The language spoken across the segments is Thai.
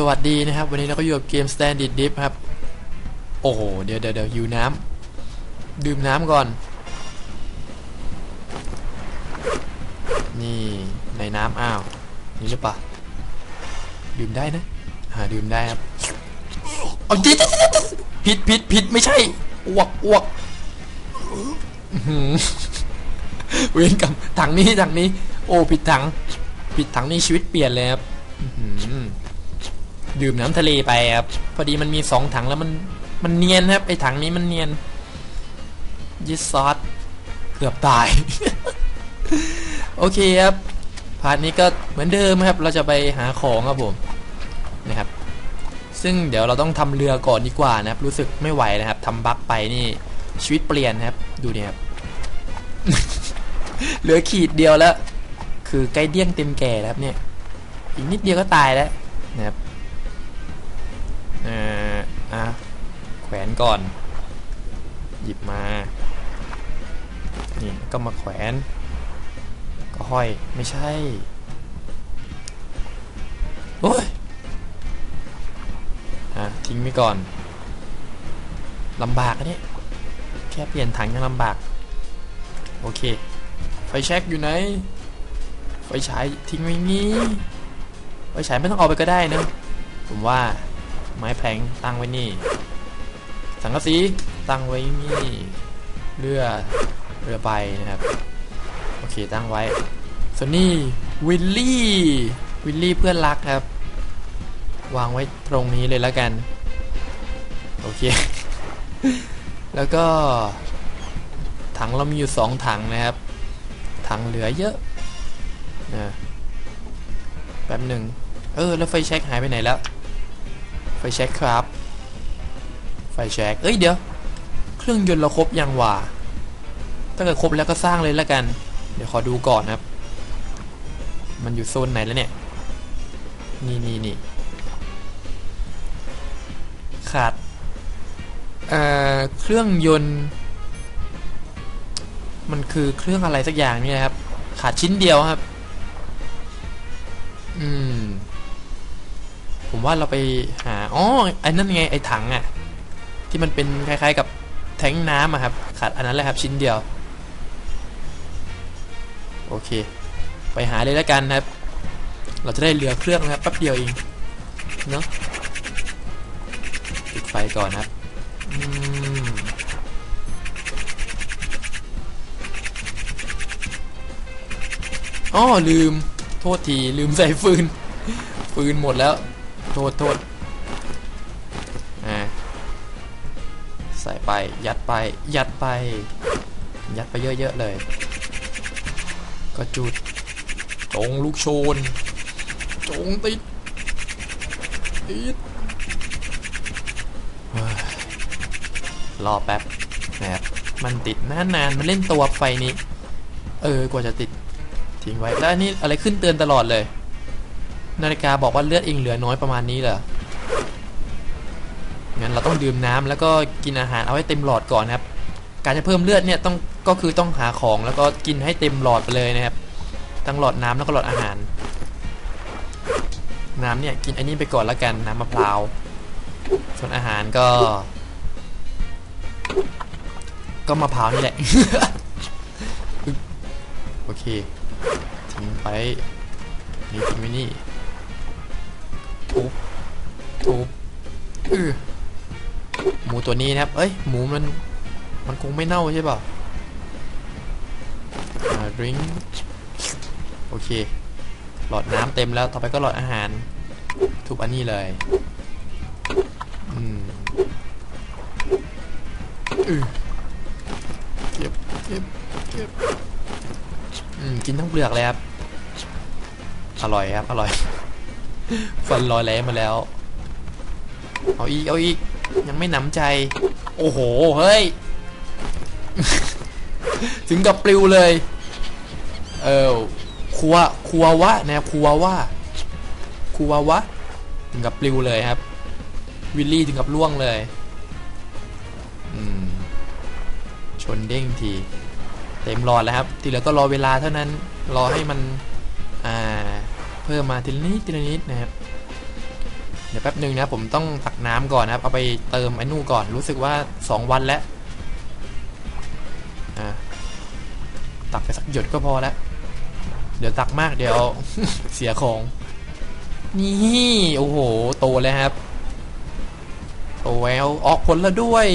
สวัสดีนะครับ วันนี้เราก็อยู่กับเกม Standard Dip ครับ โอ้โห เดี๋ยวเดี๋ยวเดี๋ยวหิวน้ำดื่มน้ำก่อน นี่ในน้ำอ้าว นี่หรือเปล่าดื่มได้นะหาดื่มได้ครับเอาดิผิดผิดผิดไม่ใช่อ้วกอ้วกอื้อหือเวรกรรมถังนี้ถังนี้ โอ้ผิดถัง ผิดถังนี่ชีวิตเปลี่ยนเลยครับอื้อหือ ดื่มน้ำทะเลไปครับพอดีมันมีสองถังแล้วมันมันเนียนครับไอถังนี้มันเนียนยิสซอสเกือบตาย โอเคครับพาร์ทนี้ก็เหมือนเดิมครับ เราจะไปหาของครับผมนะครับ ซึ่งเดี๋ยวเราต้องทำเรือก่อนดีกว่านะครับ รู้สึกไม่ไหวนะครับทำบั๊กไปนี่ชีวิตเปลี่ยนนะครับ ดูเนี่ยครับเหลือขีดเดียวแล้ว คือใกล้เดี้ยงเต็มแก่แล้วครับเนี่ย อีกนิดเดียวก็ตายแล้วนะครับ อะแขวนก่อน หยิบมา นี่ก็มาแขวน ก็ห้อยไม่ใช่ โอ้ย อะทิ้งไว้ก่อนลำบากอะเนี่แค่เปลี่ยนถังยังลำบาก โอเค ไฟแช็กอยู่ไหน ไฟฉายทิ้งไว้งี้ ไฟฉายไม่ต้องเอาไปก็ได้นะ ผมว่า ไม้แพลงตั้งไว้นี่ สังกะสีตั้งไว้นี่เรือเรือใบนะครับ โอเคตั้งไว้ ส่วนนี้วิลลี่ วิลลี่เพื่อนรักครับ วางไว้ตรงนี้เลยแล้วกัน โอเค แล้วก็ ถังเรามีอยู่สองถังนะครับ ถังเหลือเยอะนะแป๊บหนึ่ง เออ แล้วไฟแช็กหายไปไหนแล้ว ไฟแช็กครับ ไฟแช็กเอ้ยเดี๋ยว เครื่องยนต์เราครบยังวะถ้าเกิดครบแล้วก็สร้างเลยแล้วกัน เดี๋ยวขอดูก่อนนะครับ มันอยู่โซนไหนแล้วเนี่ย นี่นี่นี่ขาดเอ่อเครื่องยนต์ มันคือเครื่องอะไรสักอย่างนี่นะครับ ขาดชิ้นเดียวครับ อืม ผมว่าเราไปหาอ๋อไอ้นั่นไงไอ้ถังอะที่มันเป็นคล้ายๆกับแทงน้ำอะครับขาดอันนั้นแหละครับชิ้นเดียว โอเค ไปหาเลยแล้วกันครับ เราจะได้เหลือเครื่องนะครับแป๊บเดียวเองเนาะปิดไฟก่อนครับอ๋อลืม โทษทีลืมใส่ฟืน ฟืนหมดแล้ว โทษโทษใส่ไป ยัดไป ยัดไป ยัดไปเยอะๆเลย ก็จุด จงลูกโชน จงติด ติดรอแป๊บนะครับ มันติดนานๆ มันเล่นตัวไฟนี้ เออ กว่าจะติด ทิ้งไว้ แล้วอันนี้อะไรขึ้นเตือนตลอดเลย นาฬิกาบอกว่าเลือดเองเหลือน้อยประมาณนี้เหรองั้นเราต้องดื่มน้ำแล้วก็กินอาหารเอาให้เต็มหลอดก่อนนะครับ การจะเพิ่มเลือดเนี่ยต้องก็คือต้องหาของแล้วก็กินให้เต็มหลอดไปเลยนะครับ ทั้งหลอดน้ำแล้วก็หลอดอาหาร น้ำเนี่ยกินอันนี้ไปก่อนแล้วกันน้ำมะพร้าวส่วนอาหารก็ ก็มะพร้าวนี่แหละ โอเคทิ้งไปนี่ทิ้งไว้นี่ ทุบทุบเออหมูตัวนี้นะครับ เอ้ย หมูมัน มันคงไม่เน่าใช่ป่ะอ่าริงโอเค หลอดน้ำเต็มแล้ว ต่อไปก็หลอดอาหาร ทุบอันนี้เลย อืมเก็บเก็บเก็บอืม กินทั้งเปลือกเลยครับ อร่อยครับ อร่อย ฟันลอยแหลมาแล้ว เอาอีกเอาอีก ยังไม่หนำใจ โอ้โห เฮ้ย ถึงกับปลิวเลย เออคัวคัววะนะครับคัววะคัววะ ถึงกับปลิวเลยครับ วิลลี่ถึงกับล่วงเลย อืม ชนเด้งที เต็มหลอดแล้วครับ ทีเหลือก็รอเวลาเท่านั้น รอให้มัน อ่า เพิ่มมาทีละนิดทีละนิดนะครับเดี๋ยวแป๊บหนึ่งนะผมต้องตักน้ำก่อนนะครับเอาไปเติมไอ้นู่นก่อนรู้สึกว่าสองวันแล้วอะตักไปสักหยดก็พอแล้วเดี๋ยวตักมากเดี๋ยวเสียของ นี่โอ้โหโตแล้วครับโตแล้วออกผลแล้วด้วย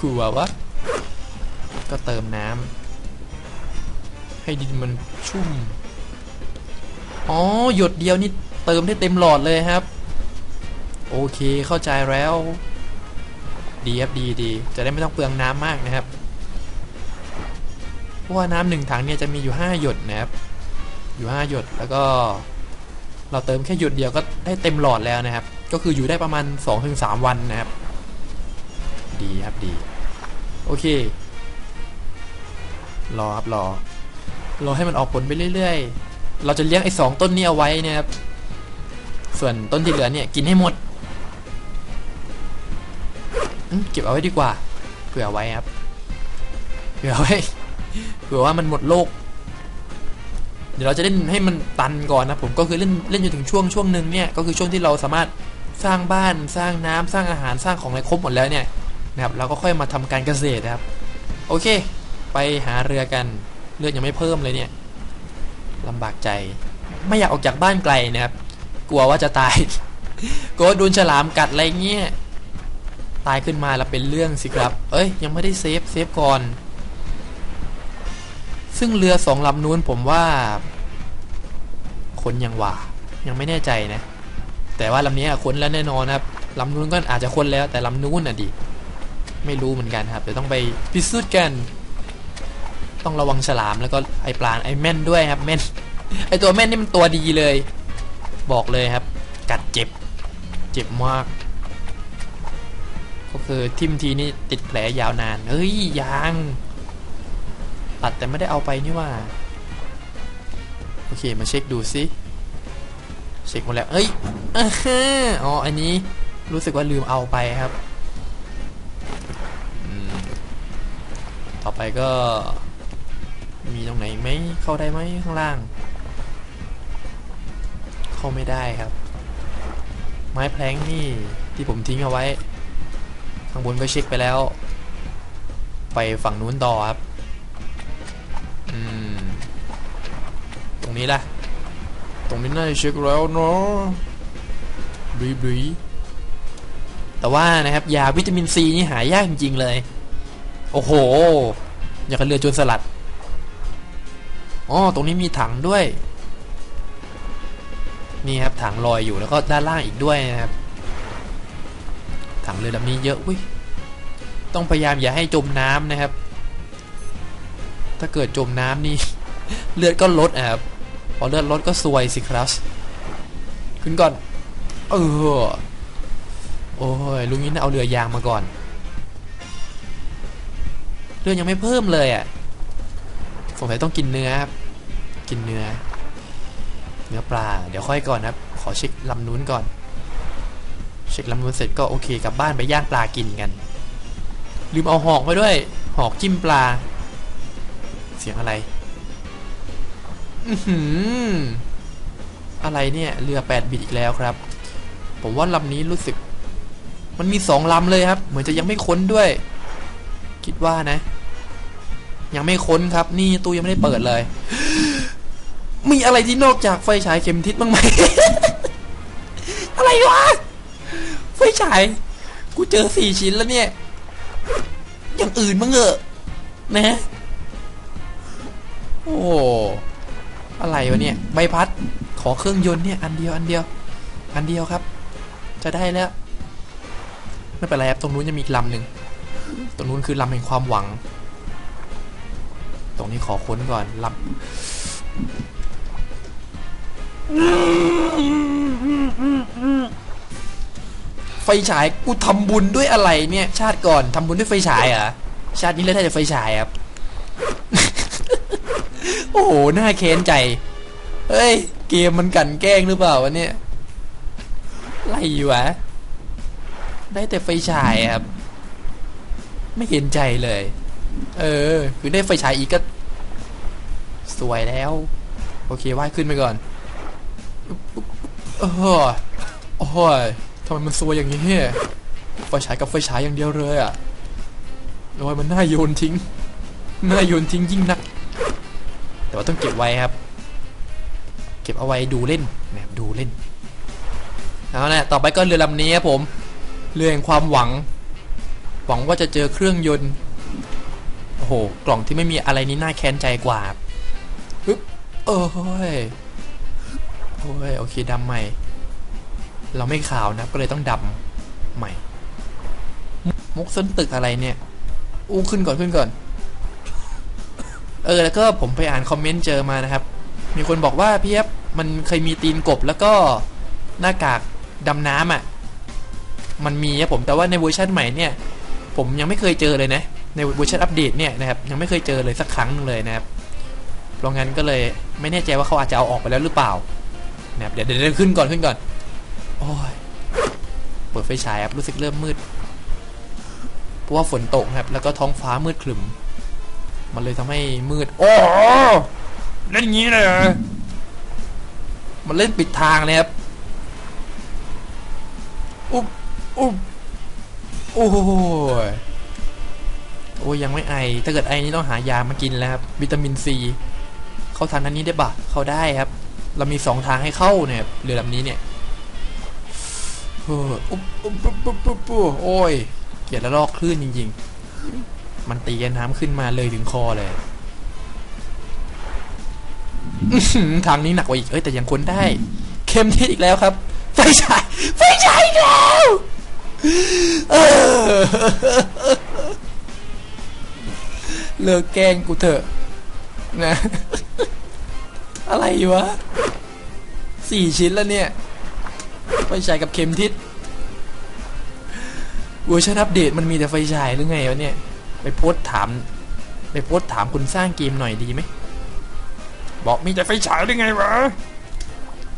คือว่าวะก็เติมน้ำให้ดินมันชุ่ม อ๋อหยดเดียวนี่เติมได้เต็มหลอดเลยครับ โอเคเข้าใจแล้ว ดีครับดีดีจะได้ไม่ต้องเปลืองน้ำมากนะครับเพราะว่าน้ำหนึ่งถังเนี่ยจะมีอยู่ 5 หยดนะครับ อยู่ 5 หยดแล้วก็ เราเติมแค่หยดเดียวก็ได้เต็มหลอดแล้วนะครับ ก็คืออยู่ได้ประมาณ 2-3 วันนะครับ ดีครับดี โอเค รอครับรอรอให้มันออกผลไปเรื่อย ๆ เราจะเลี้ยงไอ้สองต้นนี้เอาไว้นะครับ ส่วนต้นที่เหลือเนี่ยกินให้หมดเก็บเอาไว้ดีกว่า เผื่อไว้ครับ เผื่อไว้ เผื่อว่ามันหมดโลก เดี๋ยวเราจะเล่นให้มันตันก่อนนะผมก็คือเล่นเล่นจนถึงช่วงช่วงหนึ่งเนี่ยก็คือช่วงที่เราสามารถสร้างบ้านสร้างน้ำสร้างอาหารสร้างของอะไรครบหมดแล้วเนี่ยนะครับเราก็ค่อยมาทำการเกษตรนะครับ โอเค ไปหาเรือกันเลือดยังไม่เพิ่มเลยเนี่ยำบากใจ ไม่อยากออกจากบ้านไกลนะครับ กลัวว่าจะตายกลัวโดนฉลามกัดอะไรเงี้ย ตายขึ้นมาแล้วเป็นเรื่องสิครับ เอ้ย ยังไม่ได้เซฟเซฟก่อน ซึ่งเรือสองลำนู้นผมว่า คนยังว่า ยังไม่แน่ใจนะ แต่ว่าลำนี้คนแล้วแน่นอนครับลำนู้นก็อาจจะคนแล้ว แต่ลำนู้นน่ะดิไม่รู้เหมือนกันครับเดี๋ยวต้องไปพิสูจน์กัน ต้องระวังฉลามแล้วก็ไอปลาไอแม่นด้วยครับแม่น ไอตัวแม่นนี่มันตัวดีเลย บอกเลยครับ กัดเจ็บ เจ็บมาก ก็คือทิมทีนี่ติดแผลยาวนาน เฮ้ยยาง ตัดแต่ไม่ได้เอาไปนี่ว่า โอเคมาเช็คดูซิเช็คหมดแล้วเอ้ยอ๋ออันนี้รู้สึกว่าลืมเอาไปครับต่อไปก็ มีตรงไหนไหมเข้าได้ไหมข้างล่างาไม่ได้ครับ ไม้แพลงนี่ที่ผมทิ้งเอาไว้ ข้างบนก็เช็คไปแล้ว ไปฝั่งนู้นต่อครับ อืม ตรงนี้ล่ะ ตรงนี้น่าจะเช็คแล้วเนาะบีบีแต่ว่านะครับ ยาวิตามินซีนี่หายากจริงๆเลย โอ้โห อยากกับเรือจรสลัดอ๋อตรงนี้มีถังด้วย นี่ครับถังลอยอยู่แล้วก็ด้านล่างอีกด้วยนะครับ ถังเรือลำนี้เยอะอุ้ยต้องพยายามอย่าให้จมน้ำนะครับ ถ้าเกิดจมน้ำนี่ เลือดก็ลดนะครับพอเลือดลดก็ซวยสิครับขึ้นก่อนเออโอ้ยลุงนี้น่าเอาเรือยางมาก่อนเลือยังไม่เพิ่มเลยอะสงสัยต้องกินเนื้อครับกินเนื้อ เนื้อปลา เดี๋ยวค่อยก่อนครับขอเช็คลำนู้นก่อน เช็คลำนู้นเสร็จก็โอเคกลับบ้านไปย่างปลากินกัน ลืมเอาหอกไปด้วย หอกจิ้มปลา เสียงอะไร อือหืออะไรเนี่ย เรือแปดบิตอีกแล้วครับ ผมว่าลำนี้รู้สึก มันมีสองลำเลยครับ เหมือนจะยังไม่ค้นด้วย คิดว่านะ ยังไม่ค้นครับ นี่ตู้ยังไม่ได้เปิดเลย มีอะไรที่นอกจากไฟฉายเข็มทิศบ้างไหม อะไรวะ ไฟฉาย กูเจอสี่ชิ้นแล้วเนี่ย อย่างอื่นบ้างเหอะนะ โอ้ อะไรวะเนี่ย ใบพัด ขอเครื่องยนต์เนี่ย อันเดียว อันเดียว อันเดียวครับ จะได้แล้ว ไม่เป็นไรครับ ตรงนู้นยังมีอีกลำหนึ่ง ตรงนู้นคือลำแห่งความหวัง ตรงนี้ขอค้นก่อนลำ ไฟฉายกูทำบุญด้วยอะไรเนี่ย ชาติก่อนทำบุญด้วยไฟฉายเหรอชาตินี้เลยได้แต่ไฟฉายครับ โอ้โหน่าเค้นใจ เฮ้ย เกมมันกันแกล้งหรือเปล่าวะเนี่ยไรวะ ได้แต่ไฟฉายครับ ไม่เห็นใจเลย เออ คือได้ไฟฉายอีกก็ สวยแล้ว โอเคว่ายขึ้นไปก่อน โอ้โอ้โหทำไมมันซวยอย่างนี้เนี่ไฟฉายกับไฟฉายอย่างเดียวเลยอะโอ้ยมันน่าโยนทิ้ง น่าโยนทิ้งยิ่งนัก แต่ว่าต้องเก็บไว้ครับ เก็บเอาไว้ดูเล่นนะครับดูเล่น เอาละต่อไปก็เรือลำนี้ครับผม เรือแห่งความหวัง หวังว่าจะเจอเครื่องยนต์ โอ้โห กล่องที่ไม่มีอะไรนี้น่าแค้นใจกว่าฮึบโอ้ย อ้ยโอเคดำใหม่ เราไม่ขาวนะก็เลยต้องดำใหม่ มุกส้นตึกอะไรเนี่ย อู้ขึ้นก่อนขึ้นก่อน เออแล้วก็ผมไปอ่านคอมเมนต์เจอมานะครับ มีคนบอกว่าพี่เอฟมันเคยมีตีนกบแล้วก็หน้ากากดำน้ำอะ มันมีครับผมแต่ว่าในเวอร์ชันใหม่เนี่ย ผมยังไม่เคยเจอเลยนะ ในเวอร์ชันอัปเดตเนี่ยนะครับยังไม่เคยเจอเลยสักครั้งหนึงเลยนะครับเพราะงั้นก็เลยไม่แน่ใจว่าเขาอาจจะเอาออกไปแล้วหรือเปล่า นะครับเดี๋ยวเดี๋ยวขึ้นก่อนขึ้นก่อน โอ้ย เปิดไฟฉายครับรู้สึกเริ่มมืด เพราะว่าฝนตกครับ แล้วก็ท้องฟ้ามืดครึม มันเลยทำให้มืด โอ้โหเล่นงี้เลยเหรอมันเล่นปิดทางเลยครับ อุ๊บอุ๊บโอ้โหยโอ้ยยังไม่ไอ ถ้าเกิดไอนี่ต้องหายามากินแล้วครับ วิตามินซี เข้าทางนั้นนี้ได้ปะเข้าได้ครับ เรามีสองทางให้เข้าเนี่ยเรือลำนี้เนี่ยอุ๊บอุ๊บอุ๊บอุ๊บอุ๊บอุ๊บโอ้ย เกลียดละลอกคลื่นจริง ๆ มันตีกันน้ำขึ้นมาเลยถึงคอเลยทางนี้หนักกว่าอีก เอ้ยแต่ยังคนได้ เข้มทิศอีกแล้วครับ ไฟฉาย ไฟฉายอีกแล้วเออเลิกแกล้งกูเถอะนะ อะไรวะสี่ชิ้นแล้วเนี่ยไฟฉายกับเข็มทิศเวอร์ชันอัปเดตมันมีแต่ไฟฉายหรือไงวะเนี่ย ไปโพสถาม ไปโพสถามคุณสร้างเกมหน่อยดีไหม บอกมีแต่ไฟฉายหรือไงวะ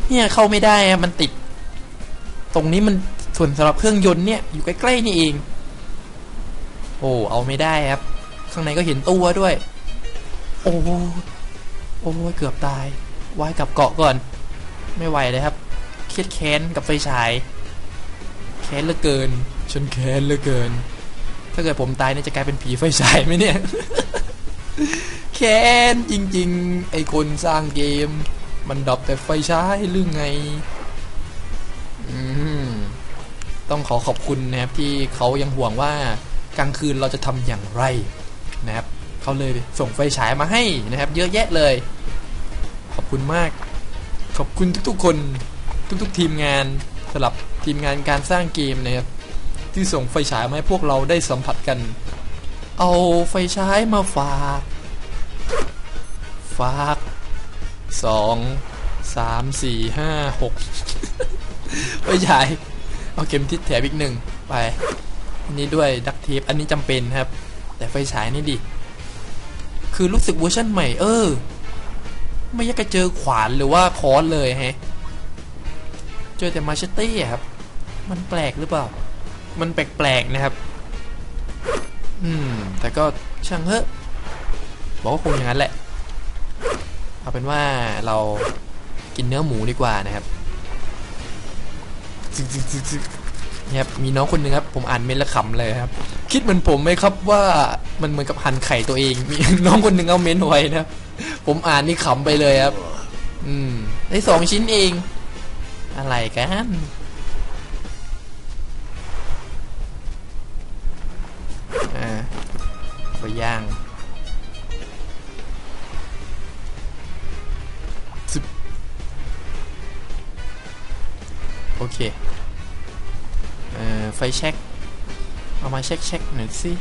เนี่ยเข้าไม่ได้มันติด ตรงนี้มันส่วนสำหรับเครื่องยนต์เนี่ย อยู่ใกล้ๆนี่เอง โอ้เอาไม่ได้ครับ ข้างในก็เห็นตัวด้วย โอ้ โอ้ยเกือบตายว่ายกลับเกาะก่อน ไม่ไหวเลยครับ เครียดแค้นกับไฟฉาย แค้นเหลือเกิน ฉันแค้นเหลือเกิน ถ้าเกิดผมตายเนี่ยจะกลายเป็นผีไฟฉายไหมเนี่ย แค้นจริง ๆ ไอคนสร้างเกม มันดรอปแต่ไฟฉายหรือไงอืมต้องขอขอบคุณนะครับที่เขายังห่วงว่ากลางคืนเราจะทำอย่างไรนะครับ เขาเลยส่งไฟฉายมาให้นะครับ เยอะแยะเลย ขอบคุณมาก ขอบคุณทุกๆ คนทุกๆ ทีมงานสำหรับทีมงานการสร้างเกมนะครับที่ส่งไฟฉายมาให้พวกเราได้สัมผัสกัน เอาไฟฉายมาฝาก ฝากสองสามสี่ห้าหกไฟฉายเอาเข็มทิศแถบอีกหนึ่งไปอันนี้ด้วยดักเทปอันนี้จำเป็นครับ แต่ไฟฉายนี่ดิ คือรู้สึกเวอร์ชันใหม่ เออ ไม่อยากจะเจอขวานหรือว่าค้อนเลยฮะ เจอแต่มาเชตตี้ครับ มันแปลกหรือเปล่า มันแปลกๆนะครับ อืม แต่ก็ช่างเถอะ บอกว่าคงอย่างนั้นแหละ เอาเป็นว่าเรากินเนื้อหมูดีกว่านะครับ ครับมีน้องคนหนึ่งครับผมอ่านเมนและขำเลยครับ คิดเหมือนผมไหมครับว่ามันเหมือนกับหั่นไข่ตัวเอง มีน้องคนหนึ่งเอาเมนไว้นะผมอ่านนี่ขำไปเลยครับ อืมได้สองชิ้นเอง อะไรกันอ่าไปย่างโอเค ไฟเช็คเอามาเช็คเช็คหน่อยสิ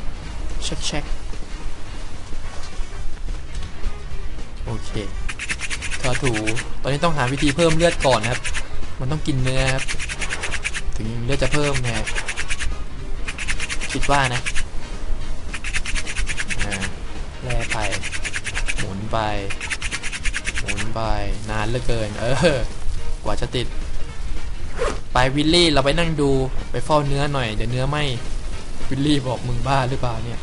เช็คเช็คโอเคทาถูตอนนี้ต้องหาวิธีเพิ่มเลือดก่อนนะครับ มันต้องกินเนื้อครับถึงเลือดจะเพิ่มนะครับคิดว่านะอ่แล่ไป หมุนไป หมุนไป นานเหลือเกิน เออ กว่าจะติด ไปวิลลี่เราไปนั่งดูไปเฝ้าเนื้อหน่อยเดี๋ยวเนื้อไหมวิลลี่บอกมึงบ้าหรือเปล่าเนี่ย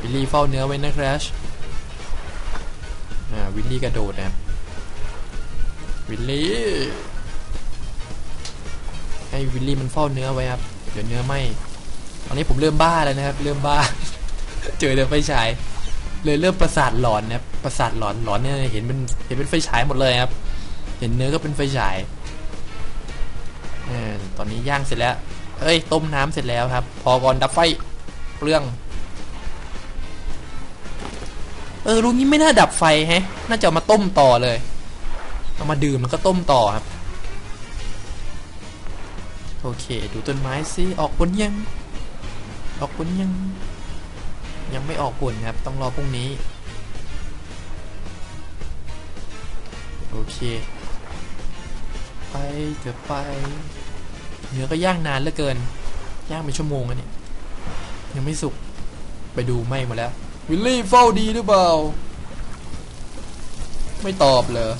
วิลลี่เฝ้าเนื้อไว้นะครัชอ่าวิลลี่กระโดดนะวิลลี่ให้วิลลี่มันเฝ้าเนื้อไว้ครับเดี๋ยวเนื้อไหมตอนนี้ผมเริ่มบ้าแล้วนะครับ เริ่มบ้า เจอเดี๋ยวไฟฉายเลยเริ่มประสาทหลอนนะครับประสาทหลอนหลอนเนี่ยเห็นเป็นเห็นเป็นไฟฉายหมดเลยครับ เห็นเนื้อก็เป็นไฟฉาย ออตอนนี้ย่างเสร็จแล้ว เอ้ย ต้มน้ำเสร็จแล้วครับ พอก่อนดับไฟเรื่อง เออลุงนี้ไม่น่าดับไฟแฮะ น่าจะามาต้มต่อเลย เอามาดื่มแล้วก็ต้มต่อครับ โอเค ดูต้นไม้สิออกผลยัง ออกผลยัง ยังไม่ออกผลครับ ต้องรอพรุ่งนี้ โอเค ไปเดี๋ยวไป เนื้อก็ย่างนานเหลือเกิน ย่างเป็นชั่วโมงแล้วเนี่ยยังไม่สุก ไปดูไหมหมดแล้ว วิลลี่เฝ้าดีหรือเปล่า ไม่ตอบเหรอ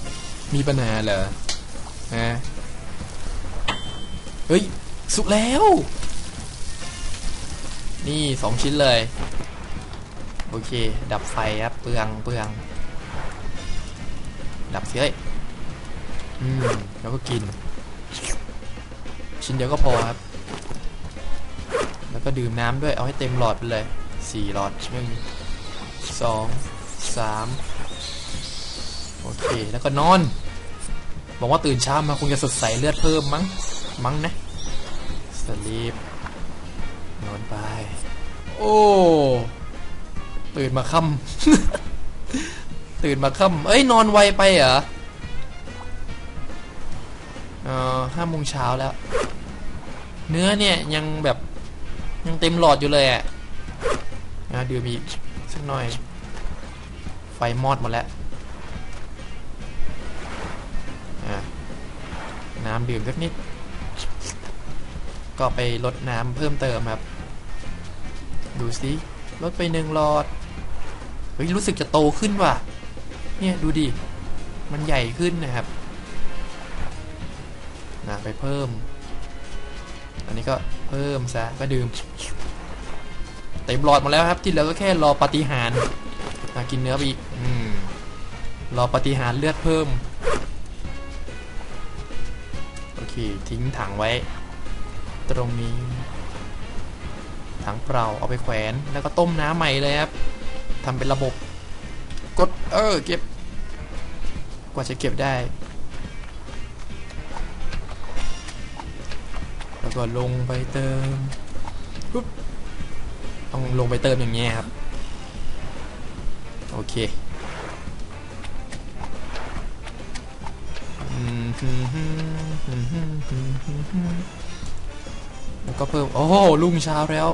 มีปัญหาเหรอฮะเฮ้ย สุกแล้ว นี่สองชิ้นเลย โอเค ดับไฟครับเปลืองเปลือง ดับเสียเอ้ยอืม แล้วก็กิน ชิ้นเดียวก็พอครับ แล้วก็ดื่มน้ำด้วยเอาให้เต็มหลอดไปเลยสี่หลอดหนึ่งสองสามโอเค แล้วก็นอน บอกว่าตื่นเช้ามาคงจะสดใสเลือดเพิ่มมั้ง มั้งนะสลีปนอนไป โอ้ ตื่นมาค่ำ ตื่นมาค่ำเอ้ย นอนไวไปเหรอ เอ่อห้าโมงเช้าแล้ว เนื้อเนี่ยยังแบบยังเต็มหลอดอยู่เลยอะนะดื่มอีกสักหน่อย ไฟมอดหมดแล้วอะน้ำดื่มสักนิด ก็ไปลดน้ำเพิ่มเติมครับ ดูสิลดไปหนึ่งหลอด เฮ้ย รู้สึกจะโตขึ้นว่ะ เนี่ยดูดิ มันใหญ่ขึ้นนะครับนะไปเพิ่ม อันนี้ก็เพิ่มซะก็ดื่มเต็มหลอดหมดแล้วครับ ที่เหลือก็แค่รอปฏิหารนะกินเนื้อไปอีกอืมรอปฏิหารเลือดเพิ่ม โอเค ทิ้งถังไว้ ตรงนี้ ถังเปล่าเอาไปแขวนแล้วก็ต้มน้ำใหม่เลยครับทำเป็นระบบ กดเออเก็บ กว่าจะเก็บได้ แล้วก็ลงไปเติมปุ๊บต้องลงไปเติมอย่างเงี้ยครับ โอเคแล้วก็เพิ่ม โอ้โหรุ่งเช้าแล้ว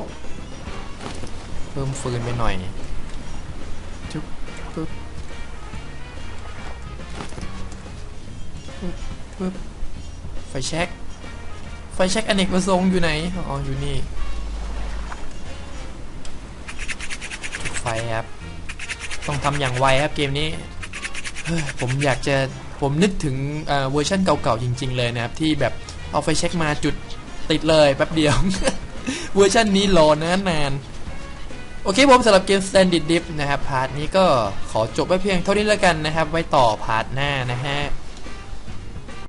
เพิ่มฟืนไปหน่อยจุ๊บปุ๊บปุ๊บปุ๊บไฟแช็ก ไฟแช็กอเนกประสงค์อยู่ไหน อ๋อ อยู่นี่จุดไฟครับ ต้องทำอย่างไวครับเกมนี้ ผมอยากจะ ผมนึกถึงเอ่อเวอร์ชันเก่าๆจริง ๆ เลยนะครับ ที่แบบเอาไฟแช็กมาจุดติดเลยแป๊บเดียว เวอร์ชันนี้รอนานนานโอเคผมสำหรับเกม Standard Dip นะครับ พาร์ทนี้ก็ขอจบไว้เพียงเท่านี้แล้วกันนะครับ ไว้ต่อพาร์ทหน้านะฮะ